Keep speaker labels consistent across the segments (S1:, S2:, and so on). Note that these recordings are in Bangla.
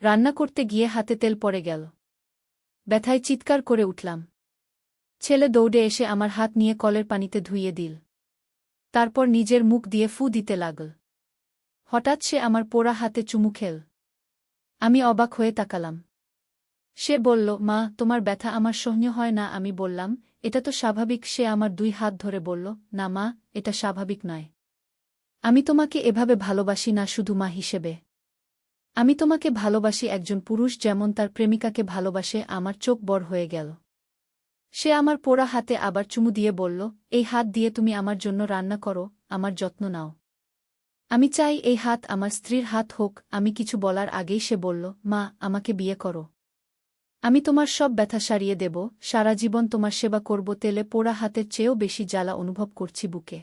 S1: রান্না করতে গিয়ে হাতে তেল পড়ে গেল। ব্যথায় চিৎকার করে উঠলাম। ছেলে দৌড়ে এসে আমার হাত নিয়ে কলের পানিতে ধুইয়ে দিল। তারপর নিজের মুখ দিয়ে ফু দিতে লাগল। হঠাৎ সে আমার পোড়া হাতে চুমু খেল। আমি অবাক হয়ে তাকালাম। সে বলল, মা, তোমার ব্যথা আমার সহ্য হয় না, আমি বললাম, এটা তো স্বাভাবিক। সে আমার দুই হাত ধরে বলল, না মা, এটা স্বাভাবিক নয়। আমি তোমাকে এভাবে ভালোবাসি না শুধু মা হিসেবে। আমি তোমাকে ভালোবাসি একজন পুরুষ যেমন তার প্রেমিকাকে ভালোবাসে, আমার চোখ বড় হয়ে গেল। সে আমার পোড়া হাতে আবার চুমু দিয়ে বলল, এই হাত দিয়ে তুমি আমার জন্য রান্না করো, আমার যত্ন নাও। আমি চাই এই হাত আমার স্ত্রীর হাত হোক, আমি কিছু বলার আগেই সে বলল, মা, আমাকে বিয়ে করো। আমি তোমার সব ব্যথা সারিয়ে দেব, সারা জীবন তোমার সেবা করব, তেলে পোড়া হাতের চেয়েও বেশি জ্বালা অনুভব করছি বুকে।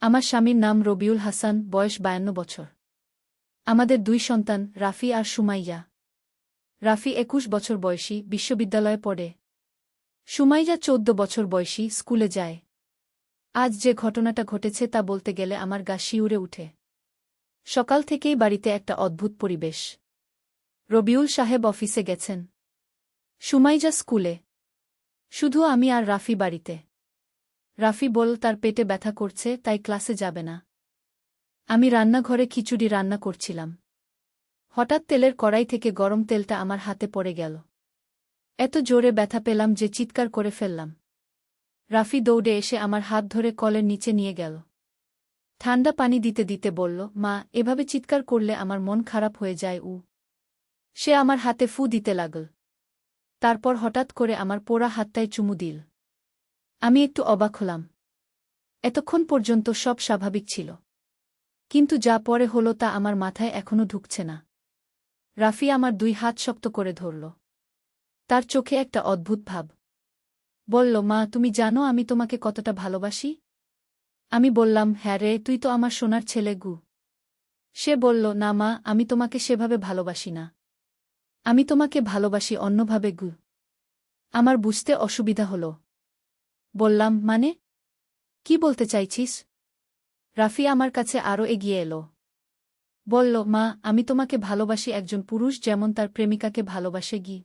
S1: আমার স্বামীর নাম রবিউল হাসান, বয়স বায়ান্ন বছর। আমাদের দুই সন্তান, রাফি আর সুমাইয়া। রাফি একুশ বছর বয়সী, বিশ্ববিদ্যালয়ে পড়ে। সুমাইয়া চৌদ্দ বছর বয়সী, স্কুলে যায়। আজ যে ঘটনাটা ঘটেছে তা বলতে গেলে আমার গা শিউরে উঠে। সকাল থেকেই বাড়িতে একটা অদ্ভুত পরিবেশ। রবিউল সাহেব অফিসে গেছেন। সুমাইজা স্কুলে। শুধু আমি আর রাফি বাড়িতে। রাফি বল তার পেটে ব্যথা করছে, তাই ক্লাসে যাবে না। আমি রান্নাঘরে খিচুড়ি রান্না করছিলাম। হঠাৎ তেলের কড়াই থেকে গরম তেলটা আমার হাতে পড়ে গেল। এত জোরে ব্যথা পেলাম যে চিৎকার করে ফেললাম। রাফি দৌড়ে এসে আমার হাত ধরে কলের নিচে নিয়ে গেল। ঠান্ডা পানি দিতে দিতে বলল, মা, এভাবে চিৎকার করলে আমার মন খারাপ হয়ে যায়, উ। সে আমার হাতে ফু দিতে লাগল। তারপর হঠাৎ করে আমার পোড়া হাতটায় চুমু দিল। আমি একটু অবাক হলাম। এতক্ষণ পর্যন্ত সব স্বাভাবিক ছিল। কিন্তু যা পরে হলো তা আমার মাথায় এখনও ঢুকছে না। রাফি আমার দুই হাত শক্ত করে ধরল। তার চোখে একটা অদ্ভুত ভাব। বলল, মা, তুমি জানো আমি তোমাকে কতটা ভালোবাসি? আমি বললাম হ্যাঁ রে, তুই তো আমার সোনার ছেলে গু। সে বলল, না মা, আমি তোমাকে সেভাবে ভালোবাসি না। আমি তোমাকে ভালোবাসি অন্যভাবে গু। আমার বুঝতে অসুবিধা হল। বললাম মানে? কি বলতে চাইছিস? রাফি আমার কাছে আরও এগিয়ে এলো। বলল, মা, আমি তোমাকে ভালোবাসি একজন পুরুষ যেমন তার প্রেমিকাকে ভালোবাসে গি।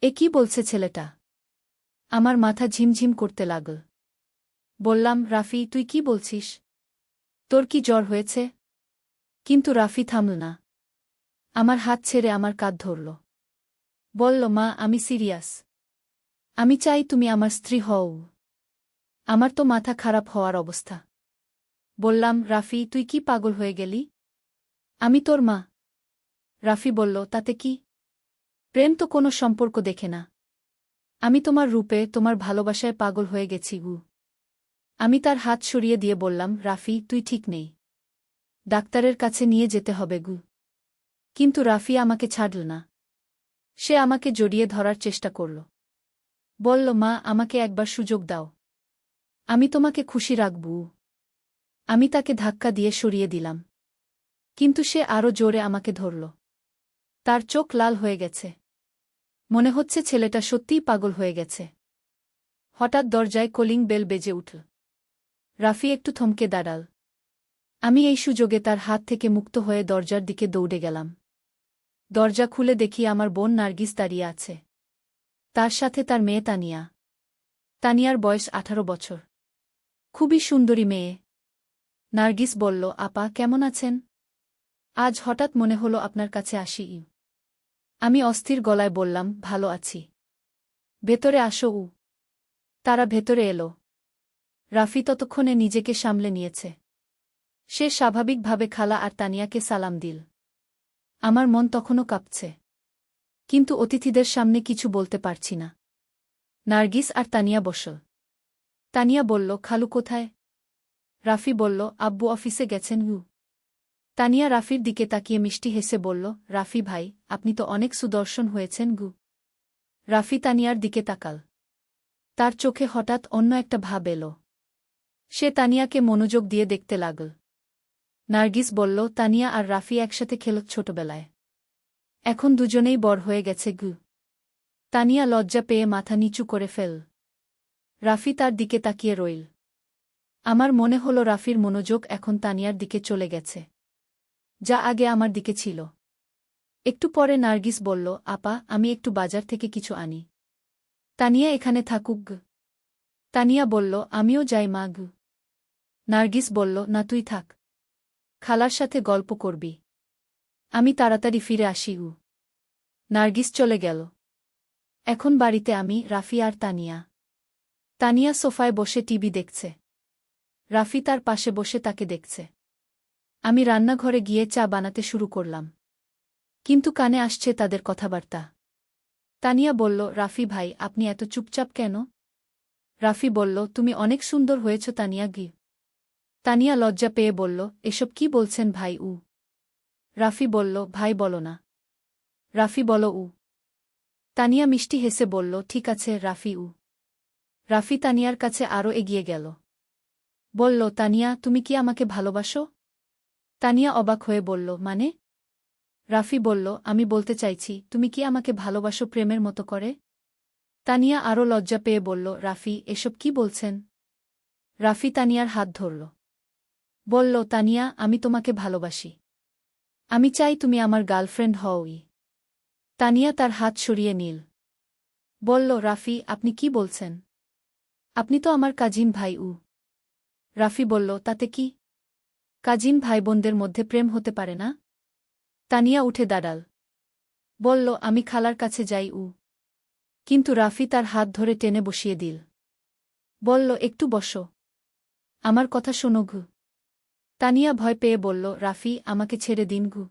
S1: এ কি বলছে ছেলেটা? আমার মাথা ঝিমঝিম করতে লাগল। বললাম, রাফি, তুই কি বলছিস? তোর কি জ্বর হয়েছে? কিন্তু রাফি থামল না। আমার হাত ছেড়ে আমার কাঁধ ধরল। বলল, মা, আমি সিরিয়াস। আমি চাই তুমি আমার স্ত্রী হও। আমার তো মাথা খারাপ হওয়ার অবস্থা। বললাম, রাফি, তুই কি পাগল হয়ে গেলি? আমি তোর মা। রাফি বলল, তাতে কি? প্রেম তো কোনো সম্পর্ক দেখে না। আমি তোমার রূপে, তোমার ভালোবাসায় পাগল হয়ে গেছি গু। আমি তার হাত সরিয়ে দিয়ে বললাম, রাফি, তুই ঠিক নেই। ডাক্তারের কাছে নিয়ে যেতে হবে গু। কিন্তু রাফি আমাকে ছাড়ল না। সে আমাকে জড়িয়ে ধরার চেষ্টা করল। বলল, মা, আমাকে একবার সুযোগ দাও। আমি তোমাকে খুশি রাখব। আমি তাকে ধাক্কা দিয়ে সরিয়ে দিলাম। কিন্তু সে আরও জোরে আমাকে ধরল। তার চোখ লাল হয়ে গেছে। মনে হচ্ছে ছেলেটা সত্যিই পাগল হয়ে গেছে। হঠাৎ দরজায় কলিং বেল বেজে উঠল। রাফি, একটু থমকে দাঁড়াল। আমি এই সুযোগে তার হাত থেকে মুক্ত হয়ে দরজার দিকে দৌড়ে গেলাম। দরজা খুলে দেখি আমার বোন নার্গিস দাঁড়িয়ে আছে। তার সাথে তার মেয়ে তানিয়া। তানিয়ার বয়স আঠারো বছর। খুবই সুন্দরী মেয়ে। নার্গিস বলল, আপা, কেমন আছেন? আজ হঠাৎ মনে হলো আপনার কাছে আসি আমি অস্থির গলায় বললাম, ভালো আছি। ভেতরে আসো, উ। তারা ভেতরে এলো। রাফি ততক্ষণে নিজেকে সামলে নিয়েছে। সে স্বাভাবিকভাবে খালা আর তানিয়াকে সালাম দিল। আমার মন তখনও কাঁপছে। কিন্তু অতিথিদের সামনে কিছু বলতে পারছি না। নার্গিস আর তানিয়া বসল। তানিয়া বলল, খালু কোথায়? রাফি বলল, আব্বু অফিসে গেছেন হু তানিয়া রাফির দিকে তাকিয়ে মিষ্টি হেসে বলল, রাফি ভাই, আপনি তো অনেক সুদর্শন হয়েছেন, গু। রাফি তানিয়ার দিকে তাকাল। তার চোখে হঠাৎ অন্য একটা ভাব এলো। সে তানিয়াকে মনোযোগ দিয়ে দেখতে লাগল। নার্গিস বলল, তানিয়া আর রাফি একসাথে খেল ছোটবেলায়। এখন দুজনেই বড় হয়ে গেছে গু। তানিয়া লজ্জা পেয়ে মাথা নিচু করে ফেল। রাফি তার দিকে তাকিয়ে রইল। আমার মনে হল রাফির মনোযোগ এখন তানিয়ার দিকে চলে গেছে। যা আগে আমার দিকে ছিল। একটু পরে নার্গিস বলল, আপা, আমি একটু বাজার থেকে কিছু আনি। তানিয়া এখানে থাকুক। তানিয়া বলল, আমিও যাই মা গু। নার্গিস বলল, না, তুই থাক। খালার সাথে গল্প করবি। আমি তাড়াতাড়ি ফিরে আসি উ নার্গিস চলে গেল। এখন বাড়িতে আমি, রাফি আর তানিয়া। তানিয়া সোফায় বসে টিভি দেখছে। রাফি তার পাশে বসে তাকে দেখছে। আমি রান্নাঘরে গিয়ে চা বানাতে শুরু করলাম। কিন্তু কানে আসছে তাদের কথাবার্তা। তানিয়া বলল, রাফি ভাই, আপনি এত চুপচাপ কেন? রাফি বলল, তুমি অনেক সুন্দর হয়েছ তানিয়া গি তানিয়া লজ্জা পেয়ে বলল, এসব কি বলছেন ভাই উ রাফি বলল, ভাই, বলো না। রাফি বলো, উ। তানিয়া মিষ্টি হেসে বলল, ঠিক আছে, রাফি, উ। রাফি তানিয়ার কাছে আরও এগিয়ে গেল। বলল, তানিয়া, তুমি কি আমাকে ভালোবাসো? তানিয়া অবাক হয়ে বলল মানে? রাফি বলল, আমি বলতে চাইছি, তুমি কি আমাকে ভালোবাসো প্রেমের মতো করে? তানিয়া আরও লজ্জা পেয়ে বলল, রাফি, এসব কি বলছেন? রাফি তানিয়ার হাত ধরল। বলল, তানিয়া, আমি তোমাকে ভালোবাসি। আমি চাই তুমি আমার গার্লফ্রেন্ড হওই তানিয়া তার হাত সরিয়ে নিল। বলল, রাফি, আপনি কি বলছেন? আপনি তো আমার কাজিন ভাই উ। রাফি বলল, তাতে কি? কাজিন ভাই বোনদের মধ্যে প্রেম হতে পারে না? তানিয়া উঠে দাঁড়াল। বলল, আমি খালার কাছে যাই উ। কিন্তু রাফি তার হাত ধরে টেনে বসিয়ে দিল। বলল, একটু বসো। আমার কথা শোনো ঘু। তানিয়া ভয় পেয়ে বলল, রাফি, আমাকে ছেড়ে দিন গু।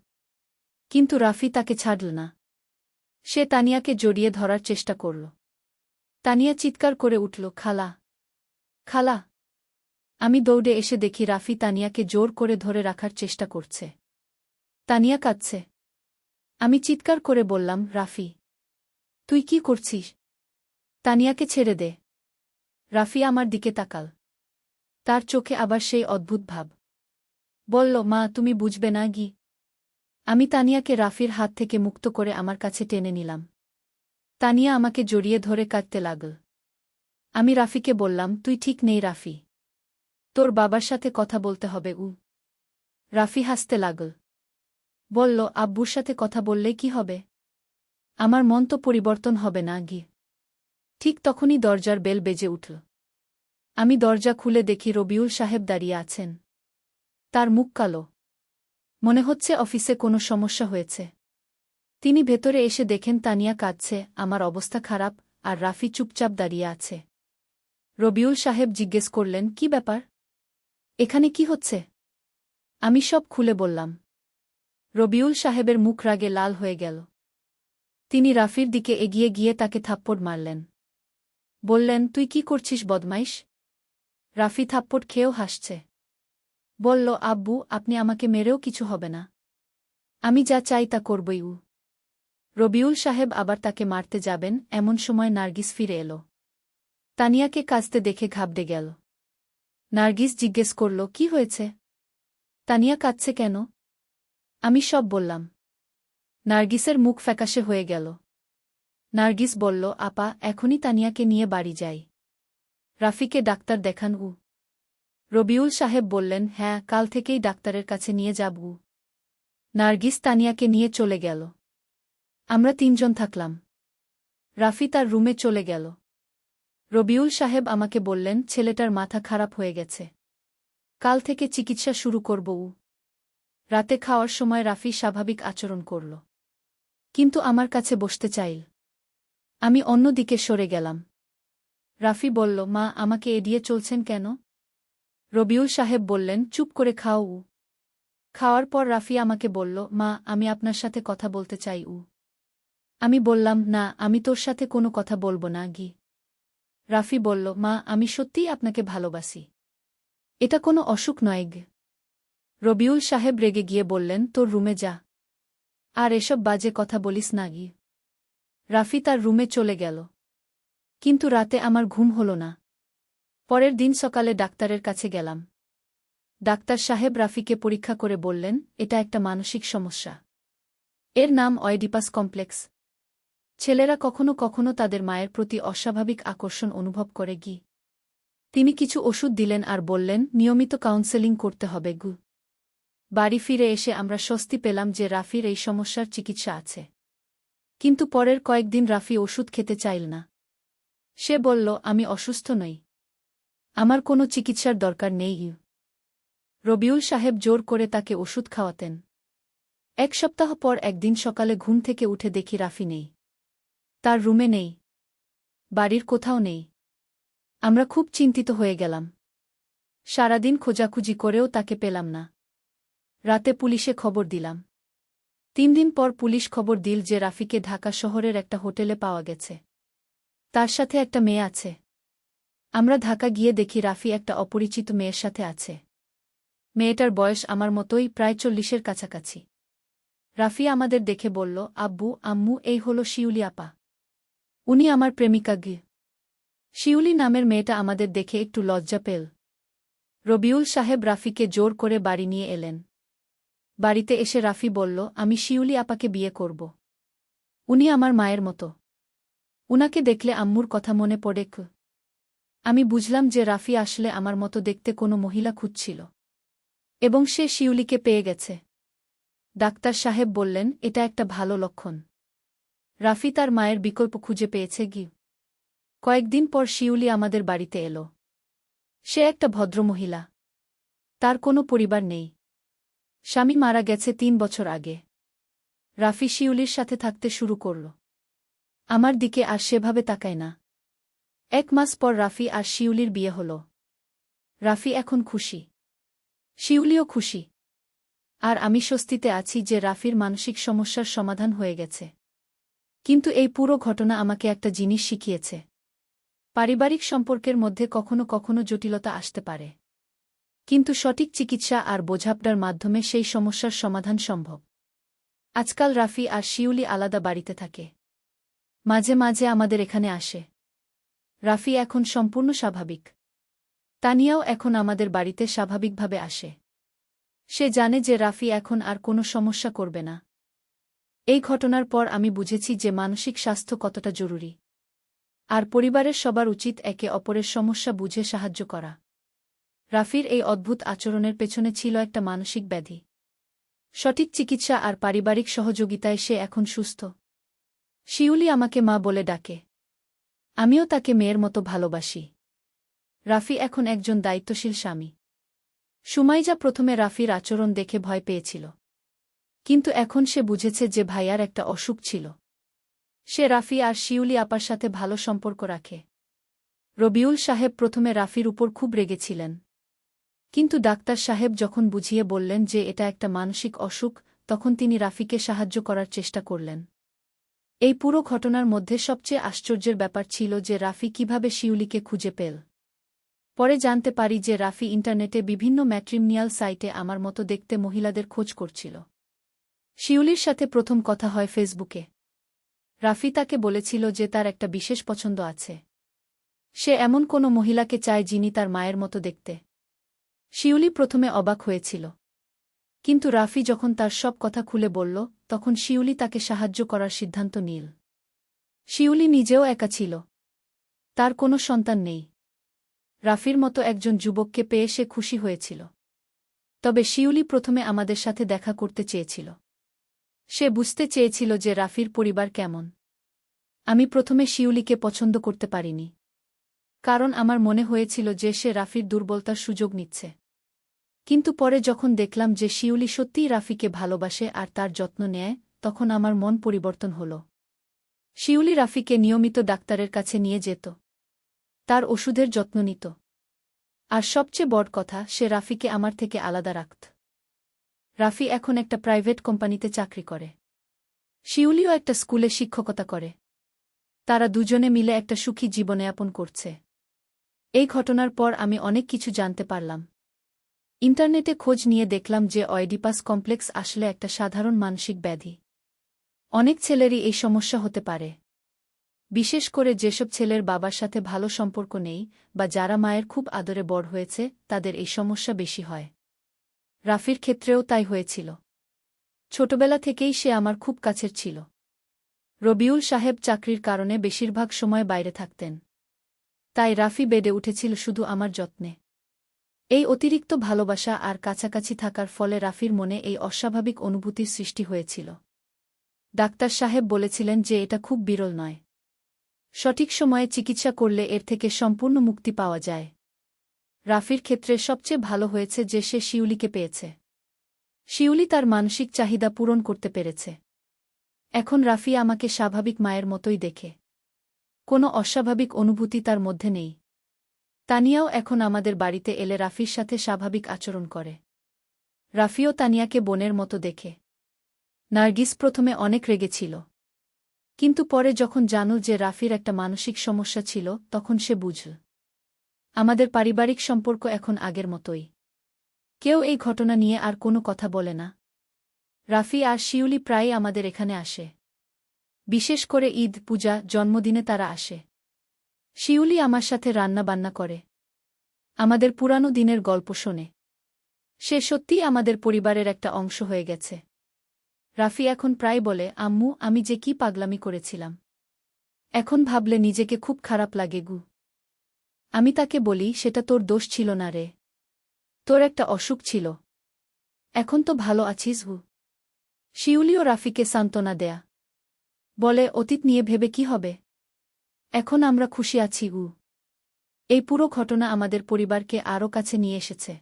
S1: কিন্তু রাফি তাকে ছাড়ল না। সে তানিয়াকে জড়িয়ে ধরার চেষ্টা করল। তানিয়া চিৎকার করে উঠল, খালা খালা, আমি দৌড়ে এসে দেখি রাফি তানিয়াকে জোর করে ধরে রাখার চেষ্টা করছে। তানিয়া কাঁদছে। আমি চিৎকার করে বললাম, রাফি, তুই কি করছিস? তানিয়াকে ছেড়ে দে। রাফি আমার দিকে তাকাল। তার চোখে আবার সেই অদ্ভুত ভাব। বলল, মা, তুমি বুঝবে না গি। আমি তানিয়াকে রাফির হাত থেকে মুক্ত করে আমার কাছে টেনে নিলাম। তানিয়া আমাকে জড়িয়ে ধরে কাঁদতে লাগল। আমি রাফিকে বললাম, তুই ঠিক নেই রাফি। তোর বাবার সাথে কথা বলতে হবে উ রাফি হাসতে লাগল। বলল, আব্বুর সাথে কথা বললে কি হবে? আমার মন তো পরিবর্তন হবে না গি। ঠিক তখনই দরজার বেল বেজে উঠল। আমি দরজা খুলে দেখি রবিউল সাহেব দাঁড়িয়ে আছেন। তার মুখ কালো। মনে হচ্ছে অফিসে কোনো সমস্যা হয়েছে। তিনি ভেতরে এসে দেখেন তানিয়া কাঁদছে, আমার অবস্থা খারাপ, আর রাফি চুপচাপ দাঁড়িয়ে আছে। রবিউল সাহেব জিজ্ঞেস করলেন, কি ব্যাপার? এখানে কি হচ্ছে? আমি সব খুলে বললাম। রবিউল সাহেবের মুখ রাগে লাল হয়ে গেল। তিনি রাফির দিকে এগিয়ে গিয়ে তাকে থাপ্পড় মারলেন। বললেন, তুই কি করছিস বদমাইশ? রাফি থাপ্পড় খেয়েও হাসছে। বলল, আব্বু, আপনি আমাকে মেরেও কিছু হবে না। আমি যা চাই তা করবই উ। রবিউল সাহেব আবার তাকে মারতে যাবেন, এমন সময় নার্গিস ফিরে এলো। তানিয়াকে কাজতে দেখে ঘাবড়ে গেল। নার্গিস জিজ্ঞেস করল, কি হয়েছে? তানিয়া, কাঁদছে কেন? আমি সব বললাম। নার্গিসের মুখ ফ্যাকাশে হয়ে গেল। নার্গিস বলল, আপা, এখনই তানিয়াকে নিয়ে বাড়ি যাই। রাফিকে ডাক্তার দেখান উ। রবিউল সাহেব বললেন হ্যাঁ কাল থেকেই ডাক্তারের কাছে নিয়ে যাব। নার্গিস তানিয়াকে নিয়ে চলে গেল। আমরা তিনজন থাকলাম। রাফি তার রুমে চলে গেল। রবিউল সাহেব আমাকে বললেন, ছেলেটার মাথা খারাপ হয়ে গেছে। কাল থেকে চিকিৎসা শুরু করব উ। রাতে খাওয়ার সময় রাফি স্বাভাবিক আচরণ করল। কিন্তু আমার কাছে বসতে চাইল। আমি অন্যদিকে সরে গেলাম। রাফি বলল, মা, আমাকে এড়িয়ে চলছেন কেন? রবিউল সাহেব বললেন, চুপ করে খাও উ। খাওয়ার পর রাফি আমাকে বলল, মা, আমি আপনার সাথে কথা বলতে চাই উ। আমি বললাম, না, আমি তোর সাথে কোনো কথা বলব না, গি। রাফি বলল, মা, আমি সত্যিই আপনাকে ভালোবাসি। এটা কোনো অসুখ নয়, গে। রবিউল সাহেব রেগে গিয়ে বললেন, তোর রুমে যা। আর এসব বাজে কথা বলিস না, গি। রাফি তার রুমে চলে গেল। কিন্তু রাতে আমার ঘুম হল না। পরের দিন সকালে ডাক্তারের কাছে গেলাম। ডাক্তার সাহেব রাফিকে পরীক্ষা করে বললেন, এটা একটা মানসিক সমস্যা। এর নাম অয়েডিপাস কমপ্লেক্স। ছেলেরা কখনো কখনো তাদের মায়ের প্রতি অস্বাভাবিক আকর্ষণ অনুভব করে গি। তিনি কিছু ওষুধ দিলেন আর বললেন, নিয়মিত কাউন্সেলিং করতে হবে গু। বাড়ি ফিরে এসে আমরা স্বস্তি পেলাম যে রাফির এই সমস্যার চিকিৎসা আছে। কিন্তু পরের কয়েকদিন রাফি ওষুধ খেতে চাইল না। সে বলল, আমি অসুস্থ নই। আমার কোনো চিকিৎসার দরকার নেই রবিউল সাহেব জোর করে তাকে ওষুধ খাওয়াতেন। এক সপ্তাহ পর একদিন সকালে ঘুম থেকে উঠে দেখি রাফি নেই। তার রুমে নেই। বাড়ির কোথাও নেই। আমরা খুব চিন্তিত হয়ে গেলাম। সারাদিন খোঁজাখুঁজি করেও তাকে পেলাম না। রাতে পুলিশে খবর দিলাম। তিন দিন পর পুলিশ খবর দিল যে রাফিকে ঢাকা শহরের একটা হোটেলে পাওয়া গেছে। তার সাথে একটা মেয়ে আছে। আমরা ঢাকা গিয়ে দেখি রাফি একটা অপরিচিত মেয়ের সাথে আছে। মেয়েটার বয়স আমার মতোই প্রায় চল্লিশের কাছাকাছি। রাফি আমাদের দেখে বলল, আব্বু, আম্মু, এই হল শিউলি আপা। উনি আমার প্রেমিকা গি। শিউলি নামের মেয়েটা আমাদের দেখে একটু লজ্জা পেল। রবিউল সাহেব রাফিকে জোর করে বাড়ি নিয়ে এলেন। বাড়িতে এসে রাফি বলল, আমি শিউলি আপাকে বিয়ে করব। উনি আমার মায়ের মতো। উনাকে দেখলে আম্মুর কথা মনে পড়ে আমি বুঝলাম যে রাফি আসলে আমার মতো দেখতে কোনো মহিলা খুঁজছিল। এবং সে শিউলিকে পেয়ে গেছে। ডাক্তার সাহেব বললেন, এটা একটা ভালো লক্ষণ। রাফি তার মায়ের বিকল্প খুঁজে পেয়েছে গি কয়েকদিন পর শিউলি আমাদের বাড়িতে এলো। সে একটা ভদ্রমহিলা। তার কোনো পরিবার নেই। স্বামী মারা গেছে তিন বছর আগে। রাফি শিউলির সাথে থাকতে শুরু করল। আমার দিকে আর সেভাবে তাকায় না। এক মাস পর রাফি আর শিউলির বিয়ে হল। রাফি এখন খুশি। শিউলিও খুশি। আর আমি স্বস্তিতে আছি যে রাফির মানসিক সমস্যার সমাধান হয়ে গেছে। কিন্তু এই পুরো ঘটনা আমাকে একটা জিনিস শিখিয়েছে। পারিবারিক সম্পর্কের মধ্যে কখনো কখনো জটিলতা আসতে পারে। কিন্তু সঠিক চিকিৎসা আর বোঝাপড়ার মাধ্যমে সেই সমস্যার সমাধান সম্ভব। আজকাল রাফি আর শিউলি আলাদা বাড়িতে থাকে। মাঝে মাঝে আমাদের এখানে আসে। রাফি এখন সম্পূর্ণ স্বাভাবিক। তানিয়াও এখন আমাদের বাড়িতে স্বাভাবিকভাবে আসে। সে জানে যে রাফি এখন আর কোনো সমস্যা করবে না। এই ঘটনার পর আমি বুঝেছি যে মানসিক স্বাস্থ্য কতটা জরুরি। আর পরিবারের সবার উচিত একে অপরের সমস্যা বুঝে সাহায্য করা। রাফির এই অদ্ভুত আচরণের পেছনে ছিল একটা মানসিক ব্যাধি। সঠিক চিকিৎসা আর পারিবারিক সহযোগিতায় সে এখন সুস্থ। শিউলি আমাকে মা বলে ডাকে। আমিও তাকে মেয়ের মতো ভালোবাসি। রাফি এখন একজন দায়িত্বশীল স্বামী। সুমাইজা প্রথমে রাফির আচরণ দেখে ভয় পেয়েছিল। কিন্তু এখন সে বুঝেছে যে ভাইয়ার একটা অসুখ ছিল। সে রাফি আর শিউলি আপার সাথে ভালো সম্পর্ক রাখে। রবিউল সাহেব প্রথমে রাফির উপর খুব রেগেছিলেন। কিন্তু ডাক্তার সাহেব যখন বুঝিয়ে বললেন যে এটা একটা মানসিক অসুখ, তখন তিনি রাফিকে সাহায্য করার চেষ্টা করলেন। এই পুরো ঘটনার মধ্যে সবচেয়ে আশ্চর্যের ব্যাপার ছিল যে রাফি কীভাবে শিউলিকে খুঁজে পেল। পরে জানতে পারি যে রাফি ইন্টারনেটে বিভিন্ন ম্যাট্রিমনিয়াল সাইটে আমার মতো দেখতে মহিলাদের খোঁজ করছিল। শিউলির সাথে প্রথম কথা হয় ফেসবুকে। রাফি তাকে বলেছিল যে তার একটা বিশেষ পছন্দ আছে। সে এমন কোনো মহিলাকে চায় যিনি তার মায়ের মতো দেখতে। শিউলি প্রথমে অবাক হয়েছিল। কিন্তু রাফি যখন তার সব কথা খুলে বলল, তখন শিউলি তাকে সাহায্য করার সিদ্ধান্ত নিল। শিউলি নিজেও একা ছিল। তার কোনো সন্তান নেই। রাফির মতো একজন যুবককে পেয়ে সে খুশি হয়েছিল। তবে শিউলি প্রথমে আমাদের সাথে দেখা করতে চেয়েছিল। সে বুঝতে চেয়েছিল যে রাফির পরিবার কেমন। আমি প্রথমে শিউলিকে পছন্দ করতে পারিনি। কারণ আমার মনে হয়েছিল যে সে রাফির দুর্বলতার সুযোগ নিচ্ছে। কিন্তু পরে যখন দেখলাম যে শিউলি সত্যিই রাফিকে ভালোবাসে আর তার যত্ন নেয়, তখন আমার মন পরিবর্তন হল। শিউলি রাফিকে নিয়মিত ডাক্তারের কাছে নিয়ে যেত। তার ওষুধের যত্ন নিত। আর সবচেয়ে বড় কথা, সে রাফিকে আমার থেকে আলাদা রাখত। রাফি এখন একটা প্রাইভেট কোম্পানিতে চাকরি করে। শিউলিও একটা স্কুলে শিক্ষকতা করে। তারা দুজনে মিলে একটা সুখী জীবনযাপন করছে। এই ঘটনার পর আমি অনেক কিছু জানতে পারলাম। ইন্টারনেটে খোঁজ নিয়ে দেখলাম যে অয়েডিপাস কমপ্লেক্স আসলে একটা সাধারণ মানসিক ব্যাধি। অনেক ছেলেরই এই সমস্যা হতে পারে। বিশেষ করে যেসব ছেলের বাবার সাথে ভালো সম্পর্ক নেই বা যারা মায়ের খুব আদরে বড় হয়েছে, তাদের এই সমস্যা বেশি হয়। রাফির ক্ষেত্রেও তাই হয়েছিল। ছোটবেলা থেকেই সে আমার খুব কাছের ছিল। রবিউল সাহেব চাকরির কারণে বেশিরভাগ সময় বাইরে থাকতেন। তাই রাফি বেডে উঠেছিল শুধু আমার যত্নে। এই অতিরিক্ত ভালোবাসা আর কাছাকাছি থাকার ফলে রাফির মনে এই অস্বাভাবিক অনুভূতির সৃষ্টি হয়েছিল। ডাক্তার সাহেব বলেছিলেন যে এটা খুব বিরল নয়। সঠিক সময়ে চিকিৎসা করলে এর থেকে সম্পূর্ণ মুক্তি পাওয়া যায়। রাফির ক্ষেত্রে সবচেয়ে ভালো হয়েছে যে সে শিউলিকে পেয়েছে। শিউলি তার মানসিক চাহিদা পূরণ করতে পেরেছে। এখন রাফি আমাকে স্বাভাবিক মায়ের মতোই দেখে। কোনো অস্বাভাবিক অনুভূতি তার মধ্যে নেই। তানিয়াও এখন আমাদের বাড়িতে এলে রাফির সাথে স্বাভাবিক আচরণ করে। রাফিও তানিয়াকে বোনের মতো দেখে। নার্গিস প্রথমে অনেক রেগেছিল কিন্তু পরে যখন জানল যে রাফির একটা মানসিক সমস্যা ছিল, তখন সে বুঝল, আমাদের পারিবারিক সম্পর্ক এখন আগের মতোই। কেউ এই ঘটনা নিয়ে আর কোনো কথা বলে না। রাফি আর শিউলি প্রায়ই আমাদের এখানে আসে। বিশেষ করে ঈদ, পূজা, জন্মদিনে তারা আসে। শিউলি আমার সাথে রান্না বান্না করে। আমাদের পুরানো দিনের গল্প শোনে। সে সত্যিই আমাদের পরিবারের একটা অংশ হয়ে গেছে। রাফি এখন প্রায় বলে, আম্মু, আমি যে কি পাগলামি করেছিলাম। এখন ভাবলে নিজেকে খুব খারাপ লাগে গু। আমি তাকে বলি, সেটা তোর দোষ ছিল না রে। তোর একটা অসুখ ছিল। এখন তো ভালো আছিস হু শিউলিও রাফিকে সান্ত্বনা দেয়া। বলে, অতীত নিয়ে ভেবে কি হবে? এখন আমরা খুশি আছি উ এই পুরো ঘটনা আমাদের পরিবারকে আরও কাছে নিয়ে এসেছে।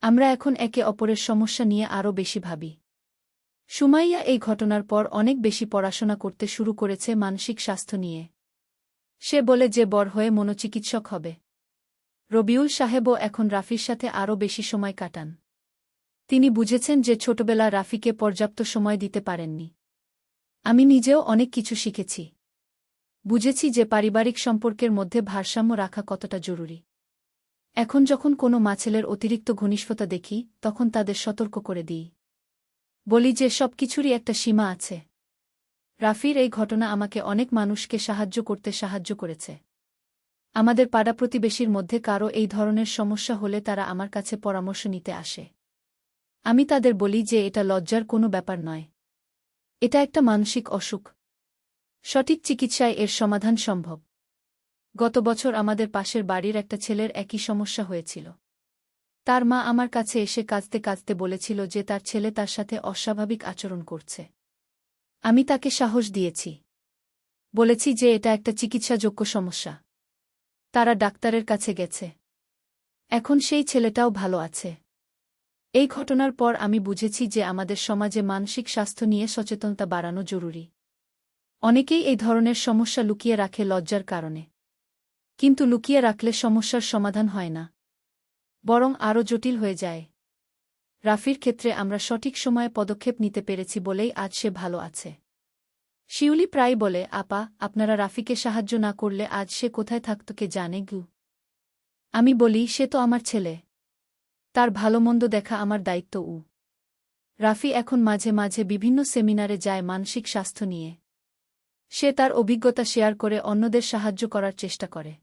S1: আমরা এখন একে অপরের সমস্যা নিয়ে আরও বেশি ভাবি। সুমাইয়া এই ঘটনার পর অনেক বেশি পড়াশোনা করতে শুরু করেছে মানসিক স্বাস্থ্য নিয়ে। সে বলে যে বড় হয়ে মনোচিকিৎসক হবে। রবিউল সাহেবও এখন রাফির সাথে আরও বেশি সময় কাটান। তিনি বুঝেছেন যে ছোটবেলা রাফিকে পর্যাপ্ত সময় দিতে পারেননি। আমি নিজেও অনেক কিছু শিখেছি। বুঝেছি যে পারিবারিক সম্পর্কের মধ্যে ভারসাম্য রাখা কতটা জরুরি। এখন যখন কোনো মাছেলের অতিরিক্ত ঘনিষ্ঠতা দেখি, তখন তাদের সতর্ক করে দিই। বলি যে সব কিছুরই একটা সীমা আছে। রাফির এই ঘটনা আমাকে অনেক মানুষকে সাহায্য করতে সাহায্য করেছে। আমাদের পাড়া প্রতিবেশীর মধ্যে কারও এই ধরনের সমস্যা হলে তারা আমার কাছে পরামর্শ নিতে আসে। আমি তাদের বলি যে এটা লজ্জার কোনো ব্যাপার নয়। এটা একটা মানসিক অসুখ। সঠিক চিকিৎসায় এর সমাধান সম্ভব। গত বছর আমাদের পাশের বাড়ির একটা ছেলের একই সমস্যা হয়েছিল। তার মা আমার কাছে এসে কাঁদতে কাঁদতে বলেছিল যে তার ছেলে তার সাথে অস্বাভাবিক আচরণ করছে। আমি তাকে সাহস দিয়েছি। বলেছি যে এটা একটা চিকিৎসাযোগ্য সমস্যা। তারা ডাক্তারের কাছে গেছে। এখন সেই ছেলেটাও ভালো আছে। এই ঘটনার পর আমি বুঝেছি যে আমাদের সমাজে মানসিক স্বাস্থ্য নিয়ে সচেতনতা বাড়ানো জরুরি। অনেকেই এই ধরনের সমস্যা লুকিয়ে রাখে লজ্জার কারণে। কিন্তু লুকিয়ে রাখলে সমস্যার সমাধান হয় না। বরং আরও জটিল হয়ে যায়। রাফির ক্ষেত্রে আমরা সঠিক সময়ে পদক্ষেপ নিতে পেরেছি বলেই আজ সে ভালো আছে। শিউলি প্রায় বলে, আপা, আপনারা রাফিকে সাহায্য না করলে আজ সে কোথায় থাকত কে জানে গু। আমি বলি, সে তো আমার ছেলে। তার ভালোমন্দ দেখা আমার দায়িত্ব উ। রাফি এখন মাঝে মাঝে বিভিন্ন সেমিনারে যায় মানসিক স্বাস্থ্য নিয়ে। সে তার অভিজ্ঞতা শেয়ার করে অন্যদের সাহায্য করার চেষ্টা করে।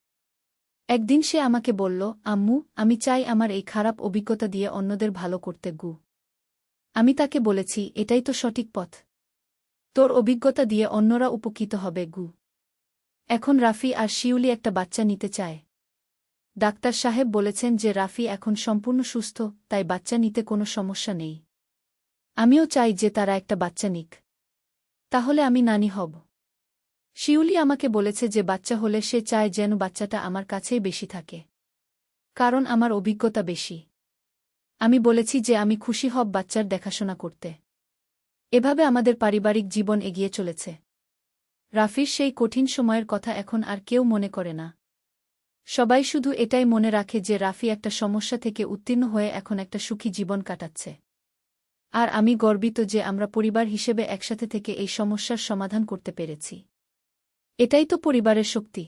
S1: একদিন সে আমাকে বলল, আম্মু, আমি চাই আমার এই খারাপ অভিজ্ঞতা দিয়ে অন্যদের ভালো করতে গু। আমি তাকে বলেছি, এটাই তো সঠিক পথ। তোর অভিজ্ঞতা দিয়ে অন্যরা উপকৃত হবে গু। এখন রাফি আর শিউলি একটা বাচ্চা নিতে চায়। ডাক্তার সাহেব বলেছেন যে রাফি এখন সম্পূর্ণ সুস্থ, তাই বাচ্চা নিতে কোনো সমস্যা নেই। আমিও চাই যে তারা একটা বাচ্চা নিক। তাহলে আমি নানি হব। শিউলি আমাকে বলেছে যে বাচ্চা হলে সে চায় যেন বাচ্চাটা আমার কাছেই বেশি থাকে। কারণ আমার অভিজ্ঞতা বেশি। আমি বলেছি যে আমি খুশি হব বাচ্চার দেখাশোনা করতে। এভাবে আমাদের পারিবারিক জীবন এগিয়ে চলেছে। রাফির সেই কঠিন সময়ের কথা এখন আর কেউ মনে করে না। সবাই শুধু এটাই মনে রাখে যে রাফি একটা সমস্যা থেকে উত্তীর্ণ হয়ে এখন একটা সুখী জীবন কাটাচ্ছে। আর আমি গর্বিত যে আমরা পরিবার হিসেবে একসাথে থেকে এই সমস্যার সমাধান করতে পেরেছি। এটাই তো পরিবারের শক্তি।